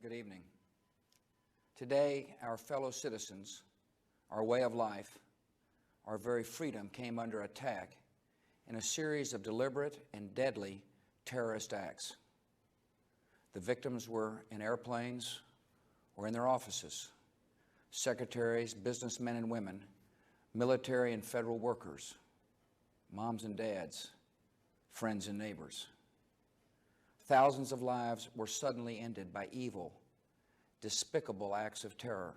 Good evening. Today, our fellow citizens, our way of life, our very freedom came under attack in a series of deliberate and deadly terrorist acts. The victims were in airplanes or in their offices, secretaries, businessmen and women, military and federal workers, moms and dads, friends and neighbors. Thousands of lives were suddenly ended by evil, despicable acts of terror.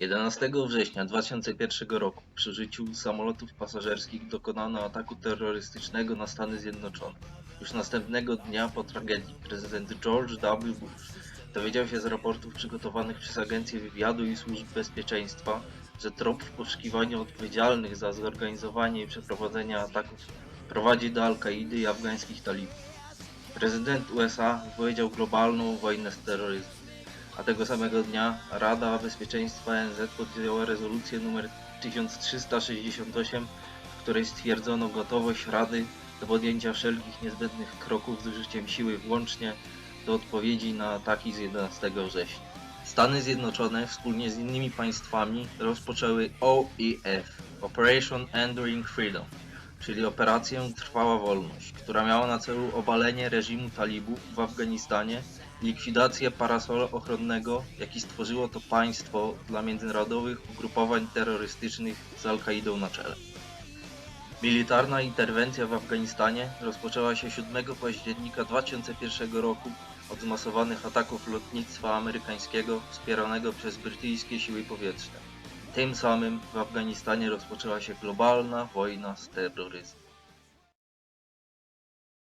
11 września 2001 roku przy użyciu samolotów pasażerskich dokonano ataku terrorystycznego na Stany Zjednoczone. Już następnego dnia po tragedii prezydent George W. Bush dowiedział się z raportów przygotowanych przez Agencję Wywiadu i Służb Bezpieczeństwa, że trop w poszukiwaniu odpowiedzialnych za zorganizowanie i przeprowadzenie ataków prowadzi do Al-Kaidy i afgańskich talibów. Prezydent USA wypowiedział globalną wojnę z terroryzmem a tego samego dnia Rada Bezpieczeństwa ONZ podjęła rezolucję nr 1368, w której stwierdzono gotowość Rady do podjęcia wszelkich niezbędnych kroków z użyciem siły włącznie do odpowiedzi na ataki z 11 września. Stany Zjednoczone wspólnie z innymi państwami rozpoczęły OEF Operation Enduring Freedom, czyli operację Trwała Wolność, która miała na celu obalenie reżimu talibów w Afganistanie likwidację parasola ochronnego, jaki stworzyło to państwo dla międzynarodowych ugrupowań terrorystycznych z Al-Kaidą na czele. Militarna interwencja w Afganistanie rozpoczęła się 7 października 2001 roku od zmasowanych ataków lotnictwa amerykańskiego wspieranego przez brytyjskie siły powietrzne. Tym samym w Afganistanie rozpoczęła się globalna wojna z terroryzmem.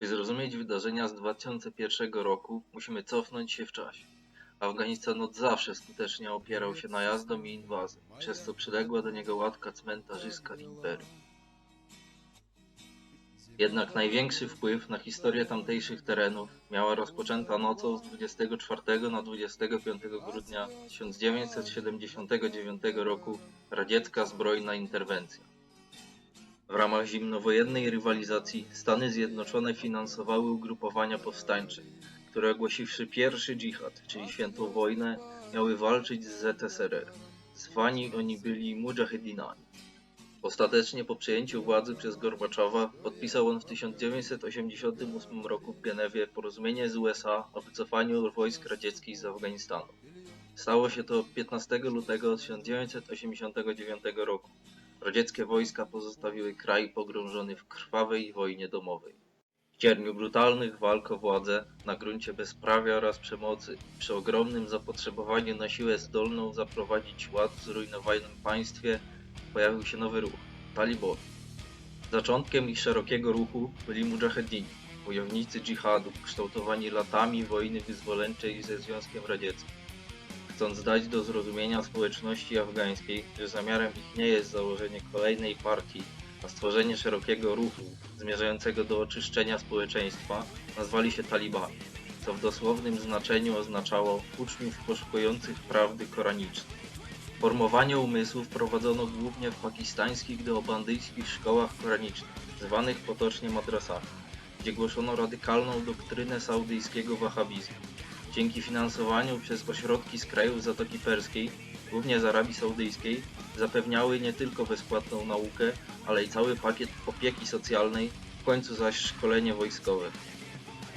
By zrozumieć wydarzenia z 2001 roku, musimy cofnąć się w czasie. Afganistan od zawsze skutecznie opierał się najazdom i inwazji, przez co przyległa do niego łatka cmentarzyska imperium. Jednak największy wpływ na historię tamtejszych terenów miała rozpoczęta nocą z 24 na 25 grudnia 1979 roku radziecka zbrojna interwencja. W ramach zimnowojennej rywalizacji Stany Zjednoczone finansowały ugrupowania powstańcze, które ogłosiwszy pierwszy dżihad, czyli świętą wojnę, miały walczyć z ZSRR. Zwani oni byli mujahedinami. Ostatecznie po przejęciu władzy przez Gorbaczowa podpisał on w 1988 roku w Genewie porozumienie z USA o wycofaniu wojsk radzieckich z Afganistanu. Stało się to 15 lutego 1989 roku. Radzieckie wojska pozostawiły kraj pogrążony w krwawej wojnie domowej. W cierniu brutalnych walk o władzę na gruncie bezprawia oraz przemocy, przy ogromnym zapotrzebowaniu na siłę zdolną zaprowadzić ład w zrujnowanym państwie, pojawił się nowy ruch Talibowie. Zaczątkiem ich szerokiego ruchu byli mujahedini, wojownicy dżihadu, kształtowani latami wojny wyzwoleńczej ze Związkiem Radzieckim chcąc dać do zrozumienia społeczności afgańskiej, że zamiarem ich nie jest założenie kolejnej partii, a stworzenie szerokiego ruchu zmierzającego do oczyszczenia społeczeństwa, nazwali się talibami, co w dosłownym znaczeniu oznaczało uczniów poszukujących prawdy koranicznej. Formowanie umysłów prowadzono głównie w pakistańskich deobandyjskich szkołach koranicznych, zwanych potocznie madrasami, gdzie głoszono radykalną doktrynę saudyjskiego wahabizmu. Dzięki finansowaniu przez ośrodki z krajów Zatoki Perskiej, głównie z Arabii Saudyjskiej, zapewniały nie tylko bezpłatną naukę, ale i cały pakiet opieki socjalnej, w końcu zaś szkolenie wojskowe.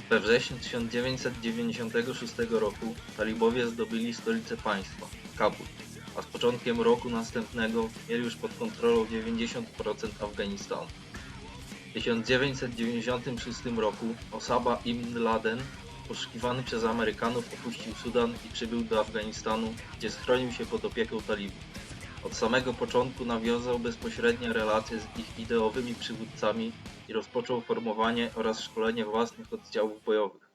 We wrześniu 1996 roku talibowie zdobyli stolicę państwa, Kabul, a z początkiem roku następnego mieli już pod kontrolą 90% Afganistanu. W 1996 roku Osama Ibn Laden poszukiwany przez Amerykanów opuścił Sudan i przybył do Afganistanu, gdzie schronił się pod opieką talibów. Od samego początku nawiązał bezpośrednie relacje z ich ideowymi przywódcami i rozpoczął formowanie oraz szkolenie własnych oddziałów bojowych.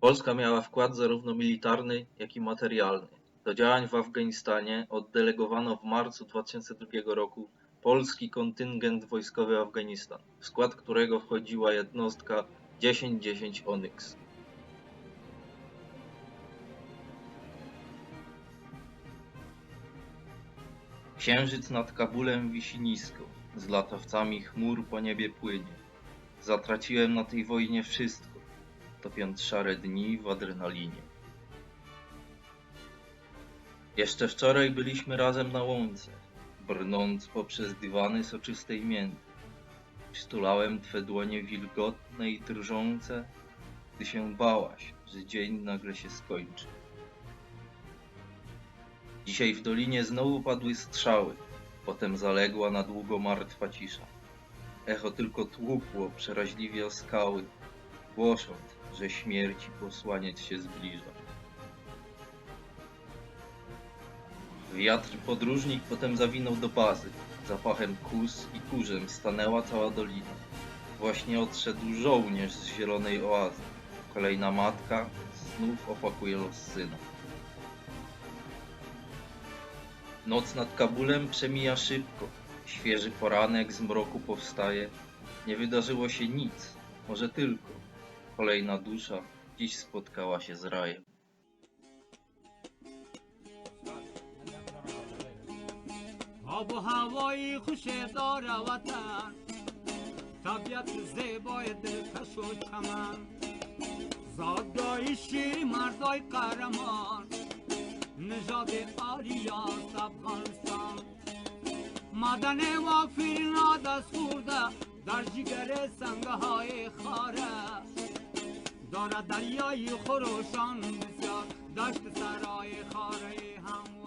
Polska miała wkład zarówno militarny, jak i materialny. Do działań w Afganistanie oddelegowano w marcu 2002 roku polski kontyngent wojskowy Afganistan, w skład którego wchodziła jednostka 1010 Onyx. Księżyc nad Kabulem wisi nisko. z latawcami chmur po niebie płynie. Zatraciłem na tej wojnie wszystko, topiąc szare dni w adrenalinie. Jeszcze wczoraj byliśmy razem na łące, brnąc poprzez dywany soczystej mięty. Przytulałem twe dłonie wilgotne i drżące, gdy się bałaś, że dzień nagle się skończy. Dzisiaj w dolinie znowu padły strzały, potem zaległa na długo martwa cisza. Echo tylko tłukło przeraźliwie o skały, głosząc, że śmierci posłaniec się zbliża. Wiatr podróżnik potem zawinął do bazy. Zapachem kus i kurzem stanęła cała dolina. Właśnie odszedł żołnierz z zielonej oazy. Kolejna matka znów opakuje los syna. Noc nad Kabulem przemija szybko. Świeży poranek z mroku powstaje. Nie wydarzyło się nic, może tylko. Kolejna dusza dziś spotkała się z rajem. آب و هوایی خوش داره وطن طبیعت زیبای دلکش و چمن زادگاه شیر مردای قهرمان نژاد آریاس افغانستان مدن و فیرنا دست خورده در جگر سنگه های خاره دارد دریای خروشان بسیار. دشت سرای خاره هم